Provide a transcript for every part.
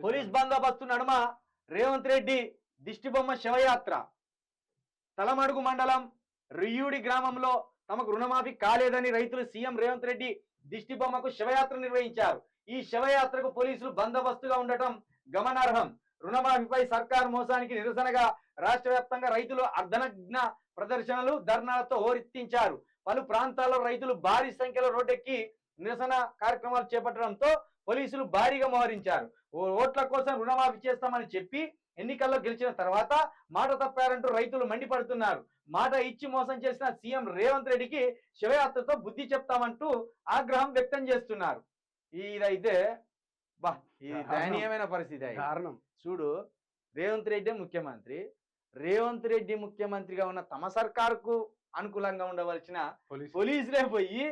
Police బందోబస్తు నడుమ రేవంత్ రెడ్డి దిష్టిబొమ్మ శవయాత్ర. తలమడుగు మండలం రియ్యూడి గ్రామంలో తమకు రుణమాఫీ కాలేదని రైతులు సీఎం రేవంత్ రెడ్డి దిష్టిబొమ్మకు శవయాత్ర నిర్వహించారు. ఈ శవయాత్రకు పోలీసులు బందోబస్తుగా ఉండటం గమనార్హం. రుణమాఫీపై సర్కార్ మోసానికి నిరసనగా రాష్ట్ర వ్యాప్తంగా రైతులు అర్ధనగ్న ప్రదర్శనలు ధర్నాలతో హోరెత్తించారు. పలు ప్రాంతాల్లో రైతులు భారీ సంఖ్యలో రోడ్డెక్కి నిరసన కార్యక్రమాలు చేపట్టడంతో పోలీసులు భారీగా మోహరించారు. ఓట్ల కోసం రుణమాఫీ చేస్తామని చెప్పి ఎన్నికల్లో గెలిచిన తర్వాత మాట తప్పారంటూ రైతులు మండిపడుతున్నారు. మాట ఇచ్చి మోసం చేసిన సీఎం రేవంత్ రెడ్డికి శివయాత్రతో బుద్ధి చెప్తామంటూ ఆగ్రహం వ్యక్తం చేస్తున్నారు. ఇదైతే బా దయనీయమైన పరిస్థితి. కారణం చూడు రేవంత్ రెడ్డి ముఖ్యమంత్రి. రేవంత్ రెడ్డి ముఖ్యమంత్రిగా ఉన్న తమ సర్కారుకు అనుకూలంగా ఉండవలసిన పోలీసు. పోలీసులే పోయి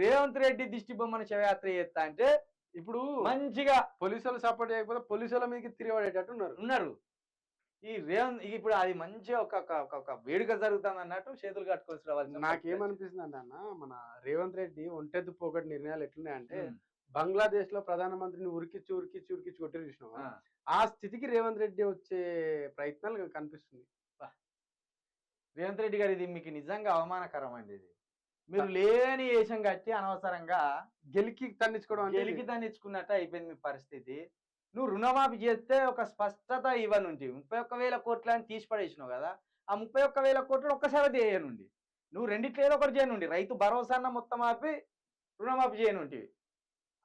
రేవంత్ రెడ్డి దిష్టి బొమ్మను శవయాత్ర చేస్తా అంటే ఇప్పుడు మంచిగా పోలీసులు సపోర్ట్ చేయకపోతే పోలీసుల మీదకి తిరిగిపడేటట్టు ఉన్నారు. ఉన్నారు. ఈ రేవంత్ ఇప్పుడు అది మంచిగా ఒక ఒక- వేడుక జరుగుతుంది అన్నట్టు చేతులు కట్టుకోవాల్సి రావాల్సిన నాకేమనిపిస్తుంది అంటే అన్న మన రేవంత్ రెడ్డి ఒంటెద్దు పోగొట్టు నిర్ణయాలు ఎట్లున్నాయంటే బంగ్లాదేశ్లో ప్రధానమంత్రిని ఉరికిచ్చి ఉరికిచ్చి ఉరికిచ్చి కొట్టి చూసినావా? ఆ. ఆ స్థితికి రేవంత్ రెడ్డి వచ్చే ప్రయత్నాలు కనిపిస్తుంది రేవంత్ రెడ్డి గారు ఇది మీకు నిజంగా అవమానకరం అండి ఇది. మీరు లేని వేషం కట్టి అనవసరంగా గెలికి తన్నించుకోవడం అంటే గెలికి దాన్ని ఇచ్చుకున్నట్టు అయిపోయింది మీ పరిస్థితి. నువ్వు రుణమాఫీ చేస్తే ఒక స్పష్టత ఇవ్వనుండి ముప్పై ఒక్క వేల కోట్లు అని తీసి పడేసినావు కదా ఆ ముప్పై ఒక్క వేల కోట్లు ఒక్కసారి చేయనుండి నువ్వు రెండిట్లో ఏదో ఒకటి చేయనుండి రైతు భరోసా అన్న మొత్తం ఆపి రుణమాఫీ చేయనుంటి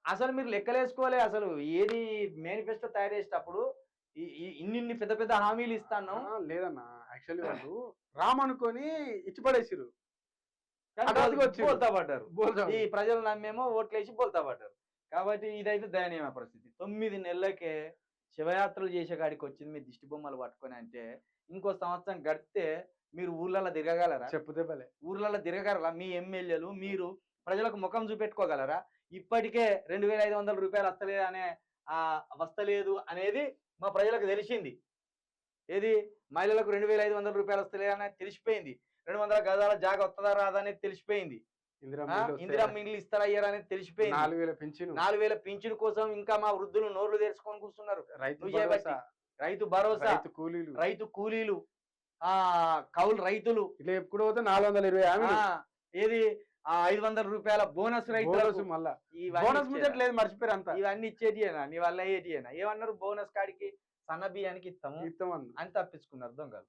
అసలు మీరు లెక్కలేసుకోలే అసలు. ఏది మేనిఫెస్టో తయారు చేసేటప్పుడు ఇన్నిన్ని పెద్ద పెద్ద హామీలు ఇస్తాను లేదన్న. యాక్చువల్లీ వాళ్ళు రామ్ అనుకొని బోల్తా పడ్డారు. ఈ ప్రజలు నమ్మేమో ఓట్లేసి బోల్తా పడ్డారు. కాబట్టి ఇదైతే దయనీయమైన పరిస్థితి. తొమ్మిది నెలలకే శివయాత్రలు చేసే కాడికి వచ్చింది మీ దిష్టి బొమ్మలు పట్టుకొని అంటే ఇంకో సంవత్సరం గడితే మీరు ఊర్లలో తిరగగలరా? చెప్పుతే భలే. ఊర్లలో తిరగగలరా? మీ ఎమ్మెల్యేలు మీరు ప్రజలకు ముఖం చూపెట్టుకోగలరా? ఇప్పటికే రెండు వేల ఐదు వందల రూపాయలు వస్తలేదు అనే ఆ వస్తలేదు అనేది మా ప్రజలకు తెలిసింది. ఏది? మహిళలకు రెండు వేల ఐదు వందల రూపాయలు వస్తలేదు అనేది తెలిసిపోయింది. రెండు వందల గదాల జాగ వస్తుందా రాదా అనేది తెలిసిపోయింది. ఇందిరా. మింగిల్ ఇస్తారా అయ్యారా అనేది తెలిసిపోయింది. నాలుగు వేల పెంచిను నాలుగు వేల పింఛన్ కోసం ఇంకా మా వృద్ధులు నోర్లు తెరుచుకొని కూర్చున్నారు. రైతు భరోసా. రైతు రైతు కూలీలు. రైతు కూలీలు. ఆ కౌలు రైతులు. ఇట్లా ఎప్పుడు పోతే నాలుగు వందల ఇరవై ఏది? ఆ ఐదు వందల రూపాయల బోనస్ మళ్ళా. ఇవన్నీ బోనస్ లేదు మర్చిపోయారు అంతా. ఇవన్నీ ఇచ్చేటియేనా? నీ వల్ల అయ్యేటియేనా? ఏమన్నారు? బోనస్ కాడికి సన్న బియ్యానికి ఇస్తాము ఇస్తాం అన్న అని తప్పించుకున్నారు దొంగలు.